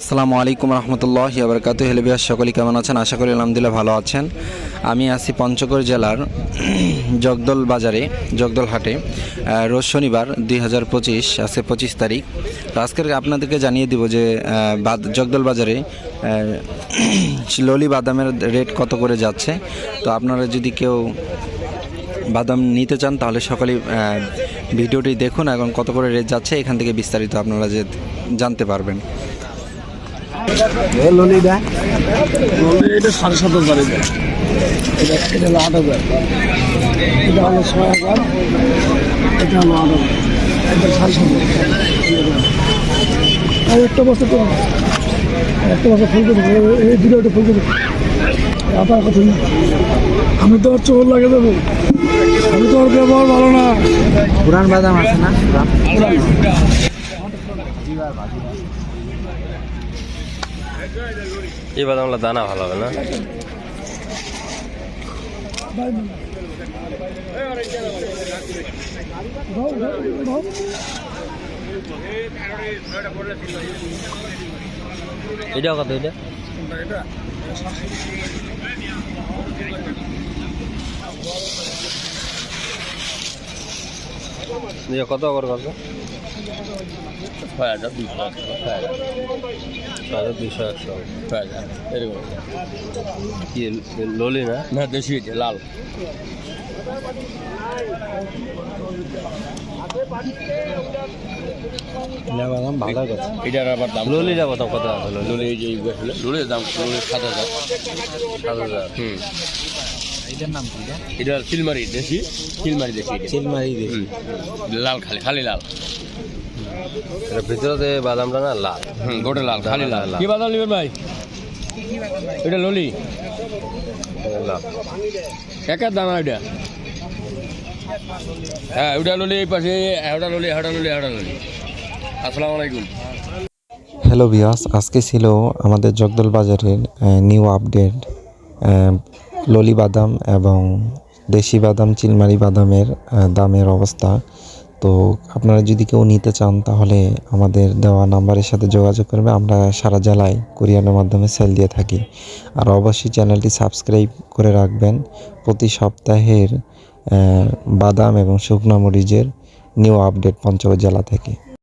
আসসালামু আলাইকুম রহমতুল্লাহ আবরকাত হেলবিয়াস সকলে কেমন আছেন? আশা করি আলহামদুলিল্লাহ ভালো আছেন। আমি আছি পঞ্চগড় জেলার জগদল বাজারে, জগদল হাটে। রোজ শনিবার দুই হাজার পঁচিশ আছে পঁচিশ তারিখ। তো আজকের আপনাদেরকে জানিয়ে দিব যে জগদল বাজারে ললি বাদামের রেট কত করে যাচ্ছে? তো আপনারা যদি কেউ বাদাম নিতে চান, তাহলে সকলেই ভিডিওটি দেখুন এখন কত করে রেট যাচ্ছে, এখান থেকে বিস্তারিত আপনারা যে জানতে পারবেন। ললিটা এটা সাড়ে সাত হাজার এটা। এটা এটা হলো আট হাজার। এটা হলো ছয় হাজার। এটা হলো আট হাজার। এটা সাড়ে সাত আর একটা বছর তো একটা বছর ফুল করে এই দুটো একটা ফুল আপনার কথা আমি তো আর চোর লাগে দেবো। আমি তো আর ব্যবহার ভালো না। পুরান বাদাম আছে না? এই বাদামগুলো দানা ভালো হবে না? এটা কত এটা? কত করে কত ছয় হাজার দুশো ছয় হাজার। ছয় হাজার দুশো একশো। ছয় হাজার এরকম। কি ললি না? না দেশি এটা লাল। এটার আবার দাম ললিটা কত কত হলো ললি? এই যে এইগুলো ললির দাম ললি সাত হাজার। সাত হাজার। হুম। এটার নাম কি এটা? সিলমারি দেশি? সিলমারি দেশি এটা। চিলমারি লাল খালি খালি লাল। এটা ভিতরে বাদামটা না লাল। হুম গোটা লাল খালি লাল। কি বাদাম নেবেন ভাই? এটা ললি। একের দানা এটা? হ্যাঁ ওটা ললি এই পাশে ললি ললি ললি। আসসালামু আলাইকুম। হ্যালো বিয়াস আজকে ছিল আমাদের জগদল বাজারের নিউ আপডেট ললি বাদাম এবং দেশি বাদাম চিলমারি বাদামের দামের অবস্থা। তো আপনারা যদি কেউ নিতে চান, তাহলে আমাদের দেওয়া নাম্বারের সাথে যোগাযোগ করবে। আমরা সারা জেলায় কোরিয়ানের মাধ্যমে সেল দিয়ে থাকি। আর অবশ্যই চ্যানেলটি সাবস্ক্রাইব করে রাখবেন। প্রতি সপ্তাহের বাদাম এবং শুকনো মরিচের নিউ আপডেট পঞ্চগড় জেলা থেকে।